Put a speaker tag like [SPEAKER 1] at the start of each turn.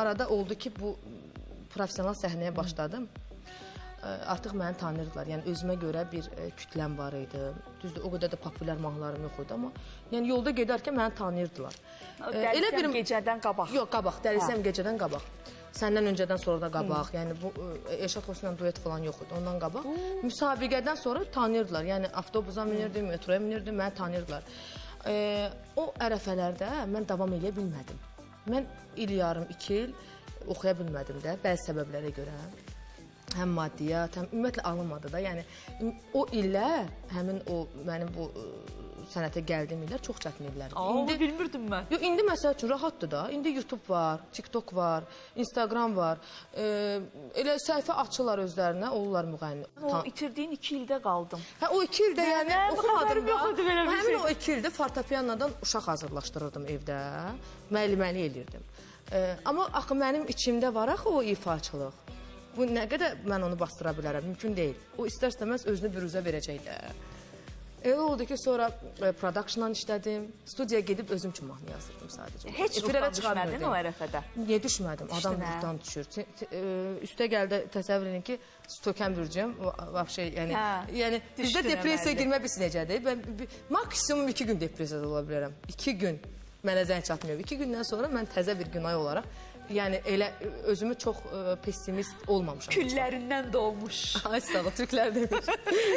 [SPEAKER 1] arada oldu ki bu professional səhnəyə başladım. Ə, Artıq məni tanıyırdılar. Yəni özümə görə bir ə, kütləm var idi. Düzdür, o qədər də populyar mahnılarım yox idi, amma yəni yolda gedərkən məni tanıyırdılar.
[SPEAKER 2] Dəlisəm gecədən qabaq.
[SPEAKER 1] Yox, qabaq. Dəlisəm gecədən qabaq. Səndən öncədən sonra da qabaq. Yəni bu Elşad Xosla duet falan yox idi. Ondan qabaq. Müsabiqədən sonra tanıyırdılar. Yəni avtobusa minirdim, metroya minirdim, məni tanıyırdılar. Ə, o ərəfələrdə mən davam edə bilmədim. Mən il yarım, 2 il oxuya bilmədim də bəzi səbəblərə görə. Həm maddiyyat, həm ümumiyyətlə alınmadı da. Yəni o illər, həmin o mənim bu ə, sənətə gəldiyim illər çox çətin illər. idi.
[SPEAKER 2] Aa, onu bilmirdim mən.
[SPEAKER 1] Yo indi məsəl üçün rahatdır da. İndi YouTube var, TikTok var, Instagram var. E, elə səhifə açırlar özlərinə, olurlar müğənni.
[SPEAKER 2] O itirdiyin iki ildə qaldım.
[SPEAKER 1] Hə o 2 ildə yəni oxumadım
[SPEAKER 2] yox idi belə bir.
[SPEAKER 1] O 2 ildə fortepianodan uşaq hazırlaşdırırdım evdə. Müəlliməlik eləyirdim. E, amma axı mənim içimdə var axı o ifaçılıq. Bu nə qədər mən onu bastıra bilərəm? Mümkün deyil. O istər-istəməz özünü büruzə verəcək də. Elə oldu ki, sonra e, production-la işlədim. Studiyaya gedib özüm üçün mahnı yazırdım sadəcə.
[SPEAKER 2] Heç
[SPEAKER 1] Efirə
[SPEAKER 2] ruhdan düşmədin o ərəfədə.
[SPEAKER 1] Niyə düşmədim? Adam ruhdan düşür. T- e, Üstə gəldi təsəvvür edin ki, stokan bürcüm, vəbşə yəni
[SPEAKER 2] Hə,
[SPEAKER 1] yəni bizdə depressiyaya girmə biz necədir? Mən maksimum 2 gün depressiyada ola bilərəm. 2 gün mənə zəng çatmıyor. 2 gündən sonra mən təzə bir günay olaraq yəni elə özümü çox e, pessimist olmamışam.
[SPEAKER 2] Küllərindən dolmuş.
[SPEAKER 1] Ay sağ ol, türklər demiş.